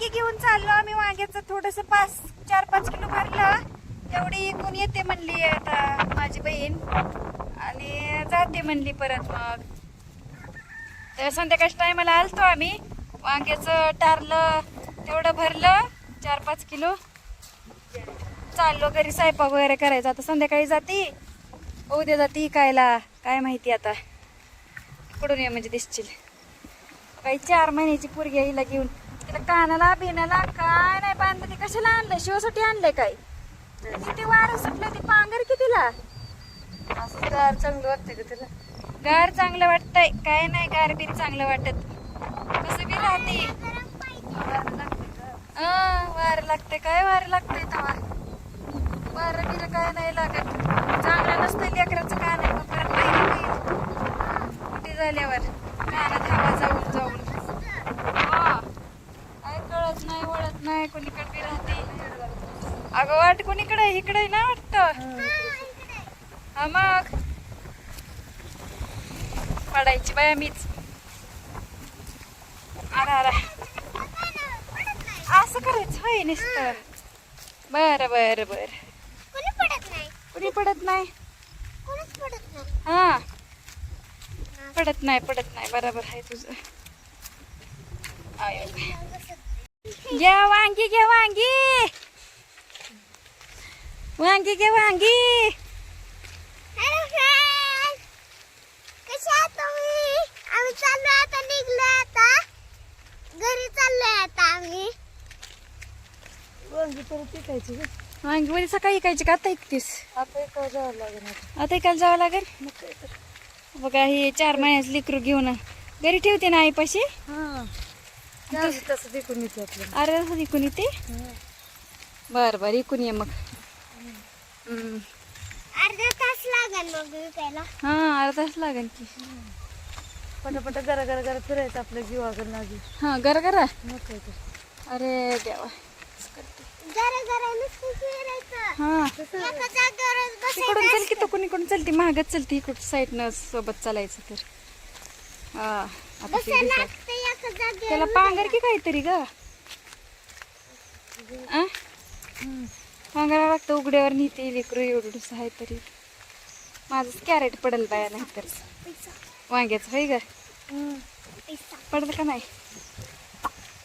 वांगी घेऊन चाललो आम्ही. वांग्याचं थोडस पाच चार पाच किलो भरलं. तेवढी इकून येते म्हणली आता माझी बहीण. आणि जाते म्हणली परत मग. तर संध्याकाळच्या टायमाला आलतो आम्ही. वांग्याचं टारलं तेवढं भरलं चार पाच किलो. चाललो घरी स्वयंपाक वगैरे करायचा. आता संध्याकाळी जाती. उद्या जाती कायला काय माहिती आता. कुठून ये म्हणजे दिसशील. काही चार महिन्याची पुरगी आईला हिला घेऊन. तिला कानाला बिनाला काय नाही बांधलं ती. कशाला आणलं? शिवासाठी आणलंय काय? किती वारं सुटलं ती पांगर तिला असं गार चांगलं वाटतं का तिला. गार चांगलं वाटतंय. काय नाही गार बिर चांगलं वाटत. कसं बी राहते. वार लागते काय वार लागतंय तवा वार बिर काय नाही लागत. चांगलं नसतं लेकराचं काय नाही कुठे झाल्यावर कानात हवा जाऊन जाऊन हा. काय कळत नाही वळत नाही कोणीकडे बी राहते वाट कोणीकडे इकडे ना वाटतं? हा मग. पडायची बाया मीच. अरे असं करायचं? होय नुसतं. बर बर बर. कोणी पडत नाही? कुणी पडत नाही? कोणीच पडत नाही. हा. पडत नाही पडत नाही. बरोबर आहे तुझं. घ्या वांगी घ्या वांगी वांगी घ्या वांगी हॅलो फ्रेंड कसे आहात तुम्ही आम्ही चाललोय आता निघलोय आता घरी चाललोय आता आम्ही. वांगी विकायची का वांगी मध्ये सकाळी खायची का? आता ऐकतीस आता एका जावं लागेल आता. आता ऐकायला जावं लागेल? मग काय तर. बघा हे चार महिन्याचं लेकरू घेऊन घरी ठेवते ना आईपाशी? हां. जाऊ दे, तसं विकून येते अरे बर बर इकून ये मग. अर्धा तास लागेल मग विकायला. हा अर्धा तास लागेल की. पटापटा गरा गरा गरा फिरायचं आपल्या जीवाकडनं आधी हा गर काय तर अरे देवा. नुसतं फिरायचं. हा. तिकडून बसायचं चल की तो कोणी कोणी चलती महागच चलती इकडं साईडनं सोबत चालायचं तर. हा आता ते त्याला पांगर की काहीतरी ग? आ? पांघरा लागतं उघड्यावर नेते लेकरू एवढंच आहे तरी. माझंच कॅरेट पडल बाया नाहीतर. पिझ्झा वांग्याचं होय ग? पडलं का नाही?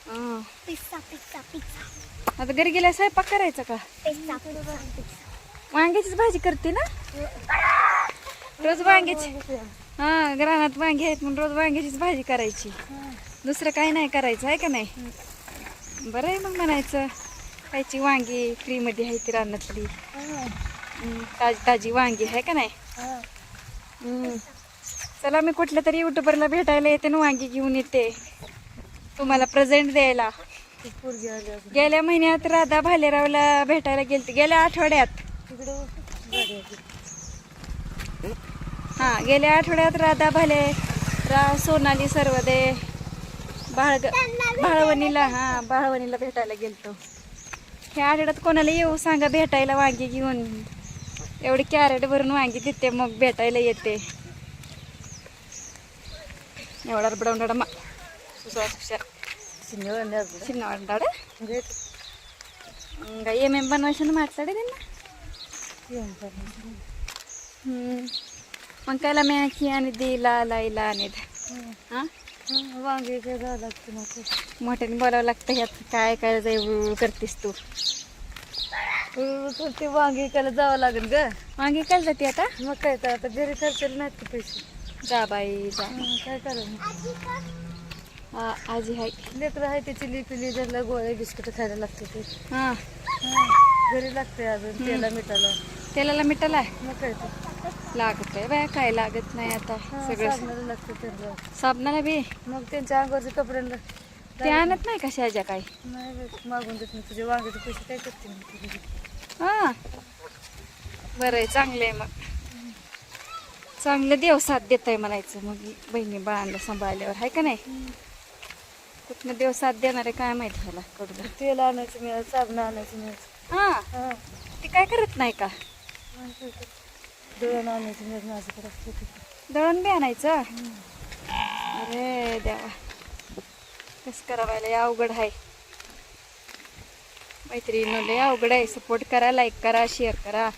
हा. आता घरी गेल्या स्वयंपाक करायचा का? वांग्याचीच भाजी करते ना? रोज वांग्याची? हा ग्रानात वांगे आहेत म्हणून रोज वांग्याचीच भाजी करायची. दुसरं काही नाही करायचं आहे का नाही? बरं आहे मग म्हणायचं. खायची वांगी फ्रीमध्ये आहे ती रानातली. ताजी ताजी वांगी आहे का नाही. चला मी कुठल्या तरी युट्यूबरला भेटायला येते ना वांगी घेऊन येते. तुम्हाला प्रेझेंट द्यायला. गेल्या महिन्यात राधा भालेरावला भेटायला गेलते. गेल्या आठवड्यात. हा गेल्या आठवड्यात राधा भाले रा सोनाली सर्वदे बाळ बाळवणीला हा बाळवणीला भेटायला गेलतो. ह्या आठवड्यात कोणाला येऊ सांगा भेटायला वांगी घेऊन एवढी कॅरेट भरून वांगी देते मग भेटायला येते एवढा बडवणार मा सुसवा सुशार सिनेमा చిన్నవాడు ఇంకా ఏమేమి పని మాట్లాడే నిన్న వంకాయల మేకి అనేది ఇలా అలా ఇలా అనేది हा? वांगे काय जावं लागतं बोलावं लागतं ह्यात. काय काय जाऊ करतेस तू? तर ते वांगे विकायला जावं लागेल ग. वांगी काय जाते आता? मग काय तर आता घरी खर्चाला नाहीत का पैसे? जा बाई जा. काय करायचं? हा, आजी हाय. लेकरं आहे ते चिली पिली त्याला गोळे बिस्किट खायला लागते ते. हा. हं, घरी लागते अजून तेला मिठाला. तेलाला मिठाला मग काय तर. लागत आहे बाया काय लागत नाही आता? सगळं साबणाला लागते साबणाला बी? मग त्यांच्या अंगावरचे कपड्यांना ते आणत नाही कशा आज्या काय नाही बाई, मागून देत नाही. तुझे वांग्याचे पैसे काय करते तुझे? हा. बरं आहे चांगलं आहे मग. चांगलं देव साथ देत आहे म्हणायचं. मग बहिणी बाळांना सांभाळल्यावर आहे का नाही? कुठनं देव साथ देणार आहे काय माहिती ह्याला? कडूला तेल आणायचं मिळालं साबण आणायचं मिळायचं हा. हां. ते काय करत नाही का? मग. दळण आणायचं मिळालं दळण बी आणायचं? अरे देवा. कस करावायला या अवघड आहे. मैत्रिणी लय अवघड आहे. सपोर्ट करा लाईक करा शेअर करा.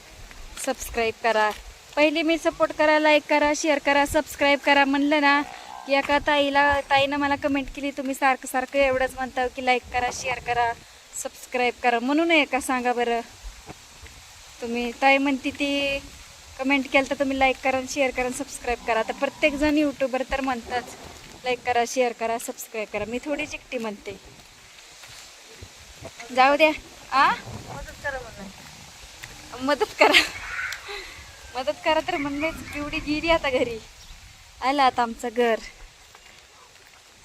सबस्क्राईब करा. पहिले मी सपोर्ट करा लाईक करा शेअर करा सबस्क्राईब करा म्हणलं ना की एका ताईला ताईनं मला कमेंट केली तुम्ही सारखं सारखं एवढंच म्हणता की लाईक करा शेअर करा सबस्क्राईब करा. म्हणून आहे का सांगा बरं. तुम्ही ताई म्हणते ती कमेंट केलं तर तुम्ही लाईक करा शेअर करा सबस्क्राईब करा. तर प्रत्येकजण यूट्यूबर तर म्हणतात लाईक करा शेअर करा सबस्क्राईब करा. मी थोडी चिकटी म्हणते. जाऊ द्या. आ? मदत करा म्हणून. मदत करा. मदत करा तर म्हणलेच पिवडी गिरी आता घरी. आला आता आमचं घर.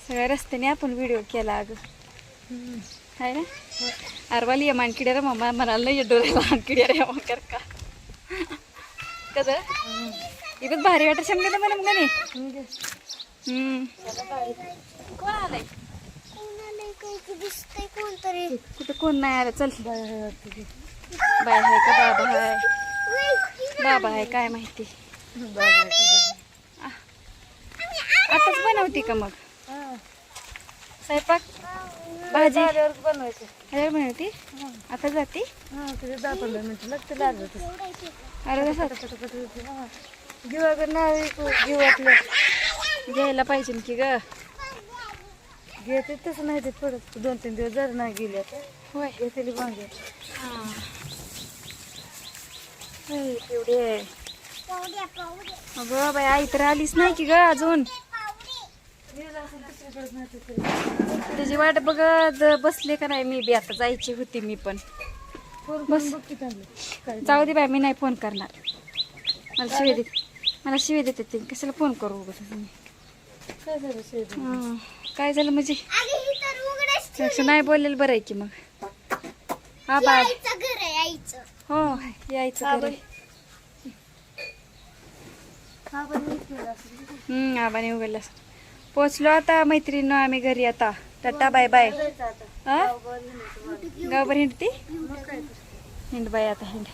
सगळ्या रस्त्याने आपण व्हिडिओ केला अगं. आहे ना? अरवाली या मानकिड्या रे मम्मा म्हणाल नाही डोळ्याला मानकिड्या रे मग कर का कसं? इथं भारी वाटत शंभर मग नाही? हम्म. कोण आलंय कुठं कोण नाही आलं? चल. बाय आहे का बाबा आहे? बाबा आहे काय माहिती? आताच बनवते का मग? स्वयंपाक? भाजी? बनवायचं. बनवते? आता जाते? हा तुझे दहा पंधरा मिनिटं नाही घ्यायला पाहिजे की ग. घेते तसं नाही ते परत. दोन तीन दिवस जर नाही गेले आता. होय. घेतली पावड्या अगं बाई आई तर आलीच नाही की ग अजून. त्याची वाट बघत बसले का नाही मी बी आता जायची होती मी पण. बस. बघ जाऊ दे बाय मी नाही फोन करणार. मला शिवे देते मला शिवे देते ते. कशाला फोन करू तुम्ही काय झालं म्हणजे? नाही बोललेलं बरं आहे की मग. हा बाय हो यायचं घरी. असं हम्म आबाने उघडलं पोचलो आता मैत्रिणी आम्ही घरी आता टाटा बाय बाय हा. गावभर हिंडती. हिंड बाय आता हिंड